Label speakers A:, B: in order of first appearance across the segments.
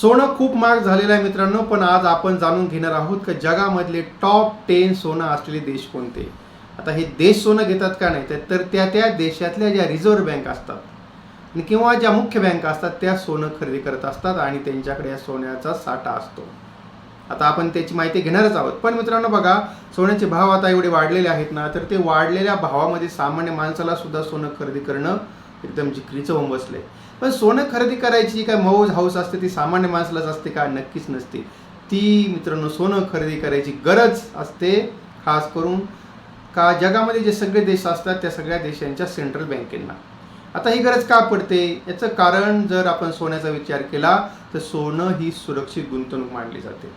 A: सोनं खूप महाग झालेलं आहे मित्रांनो पण आज आपण जाणून घेणार आहोत की जगामधले टॉप टेन सोनं असलेले देश कोणते? आता हे देश सोनं घेतात का नाही? तर- तर त्या त्या देशातल्या ज्या रिझर्व्ह बँक असतात आणि किंवा ज्या मुख्य बँका असतात त्या सोनं खरेदी करत असतात आणि त्यांच्याकडे या सोन्याचा साठा असतो. आता आपण त्याची माहिती घेणारच आहोत. पण मित्रांनो बघा सोन्याचे भाव आता एवढे वाढलेले आहेत ना तर ते वाढलेल्या भावामध्ये सामान्य माणसाला सुद्धा सोनं खरेदी करणं एकदम जिकरीचं होऊन बसले. पण सोनं खरेदी करायची काय मौज हाऊस असते ती सामान्य माणसालाच असते का? नक्कीच नसते. ती मित्रांनो सोनं खरेदी करायची गरज असते खास करून का जगामध्ये जे सगळे देश असतात त्या सगळ्या देशांच्या सेंट्रल बँकेंना आता ही गरज का पडते? याचं कारण जर आपण सोन्याचा विचार केला तर सोनं ही सुरक्षित गुंतवणूक मानली जाते.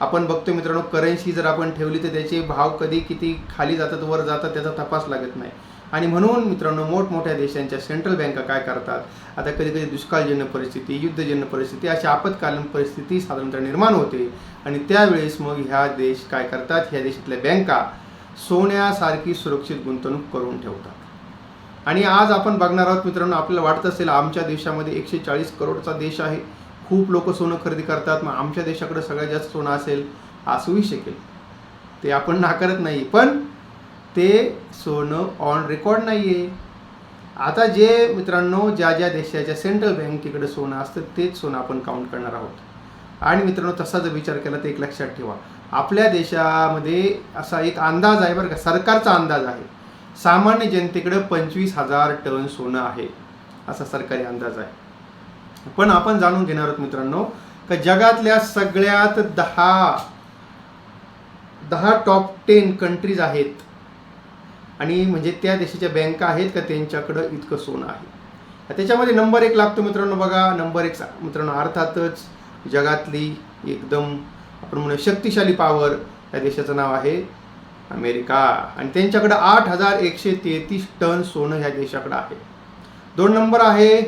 A: आपण बघतो मित्रांनो करन्सी जर आपण ठेवली तर त्याचे भाव कधी किती खाली जातात वर जातात त्याचा तपास लागत नाही. आणि म्हणून मित्रांनो मोठमोठ्या देशांच्या सेंट्रल बँका काय करतात? आता कधी कधी दुष्काळजन्य परिस्थिती युद्धजन्य परिस्थिती अशी आपत्कालीन परिस्थिती साधारणतः निर्माण होते. आणि त्यावेळेस मग ह्या देश काय करतात? ह्या देशातल्या बँका सोन्यासारखी सुरक्षित गुंतवणूक करून ठेवतात. आणि आज आपण बघणार आहोत मित्रांनो आपल्याला वाटत असेल आमच्या देशामध्ये एकशे चाळीस करोडचा देश आहे. खूप लोक सोनं खरेदी करतात. मग आमच्या देशाकडे सगळ्यात जास्त सोनं असेल असूही शकेल. ते आपण नाकारत नाही. पण ते सोनं ऑन रेकॉर्ड नाही आहे आता जे मित्रांनो ज्या ज्या देशाच्या सेंट्रल बँकेकडे सोनं असतं तेच सोनं आपण काउंट करणार आहोत. आणि मित्रांनो तसा जर विचार केला तर एक लक्षात ठेवा. आपल्या देशामध्ये असा एक अंदाज आहे बरं का सरकारचा अंदाज आहे. सामान्य जनतेकडे पंचवीस हजार टन सोनं आहे असा सरकारी अंदाज आहे. पण आपण जाणून घेणार आहोत मित्रांनो का जगातल्या सगळ्यात दहा दहा टॉप टेन कंट्रीज आहेत. आणि म्हणजे त्या देशाच्या बँका आहेत का त्यांच्याकडं इतकं सोनं आहे. त्याच्यामध्ये नंबर एक लागतो मित्रांनो बघा. नंबर एक मित्रांनो अर्थातच जगातली एकदम आपण म्हणू शक्तिशाली पॉवर या देशाचं नाव आहे अमेरिका. आणि त्यांच्याकडं आठ हजार एकशे तेहतीस टन सोनं ह्या देशाकडं आहे. दोन नंबर आहे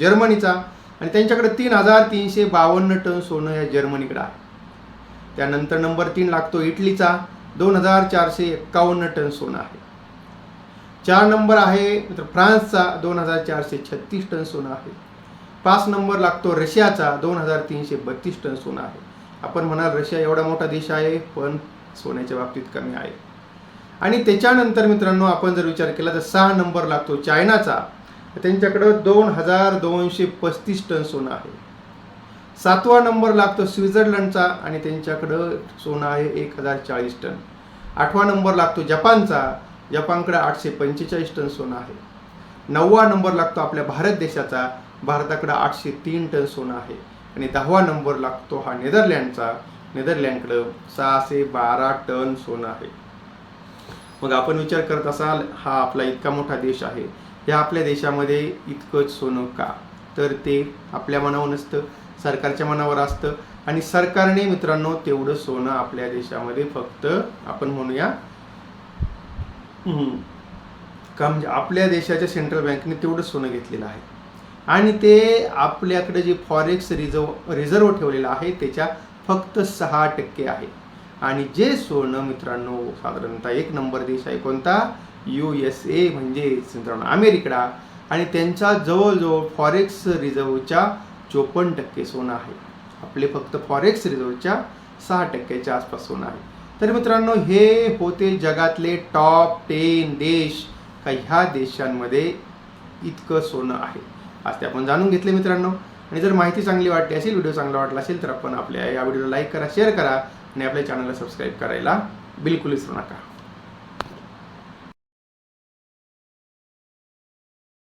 A: जर्मनीचा. आणि त्यांच्याकडे तीन हजार तीनशे बावन्न टन सोनं या जर्मनीकडे आहे. त्यानंतर नंबर तीन लागतो इटलीचा. दोन हजार चारशे एक्कावन्न टन सोनं आहे. चार नंबर आहे मित्र फ्रान्सचा दोन हजार चारशे छत्तीस टन सोनं आहे. पाच नंबर लागतो रशियाचा दोन हजार तीनशे बत्तीस टन सोनं आहे. आपण म्हणाल रशिया एवढा मोठा देश आहे पण सोन्याच्या बाबतीत कमी आहे. आणि त्याच्यानंतर मित्रांनो आपण जर विचार केला तर सहा नंबर लागतो चायनाचा. त्यांच्याकडं दोन हजार दोनशे पस्तीस टन सोनं आहे. सातवा नंबर लागतो स्वित्झर्लंडचा आणि त्यांच्याकडं सोनं आहे एक हजार चाळीस टन. आठवा नंबर लागतो जपानचा. जपानकडे आठशे पंचेचाळीस टन सोनं आहे. नववा नंबर लागतो आपल्या भारत देशाचा भारताकडे आठशे तीन टन सोनं आहे. आणि दहावा नंबर लागतो हा नेदरलँडचा नेदरलँडकडं सहाशे बारा टन सोनं आहे. मग आपण विचार करत असाल हा आपला इतका मोठा देश आहे. या आपल्या देशामध्ये इतकंच सोनं का? तर ते आपल्या मनावर नसतं सरकारच्या मनावर असतं. आणि सरकारने मित्रांनो तेवढं सोनं आपल्या देशामध्ये फक्त आपण म्हणूया का म्हणजे आपल्या देशाच्या सेंट्रल बँकेने तेवढं सोनं घेतलेलं आहे. आणि ते आपल्याकडे जे फॉरेक्स रिझर्व रिझर्व ठेवलेलं आहे त्याच्या फक्त सहा टक्के आहे. आणि जे सोनं मित्रांनो साधारणतः एक नंबर देश आहे कोणता? यू एस ए म्हणजे मित्रांनो अमेरिका. आणि त्यांचा जवळजवळ फॉरेक्स रिझर्वच्या चोपन्न टक्के सोनं आहे. आपले फक्त फॉरेक्स रिझर्वच्या सहा टक्क्याच्या आसपास सोनं आहे. तर मित्रांनो हे होते जगातले टॉप टेन देश. का ह्या देशांमध्ये इतकं सोनं आहे? आज ते आपण जाणून घेतले मित्रांनो. आणि जर माहिती चांगली वाटली असेल व्हिडिओ चांगला वाटला असेल तर आपण आपल्या या व्हिडिओला लाईक करा शेअर करा आणि आपल्या चॅनलला सबस्क्राईब करायला बिलकुल विसरू नका.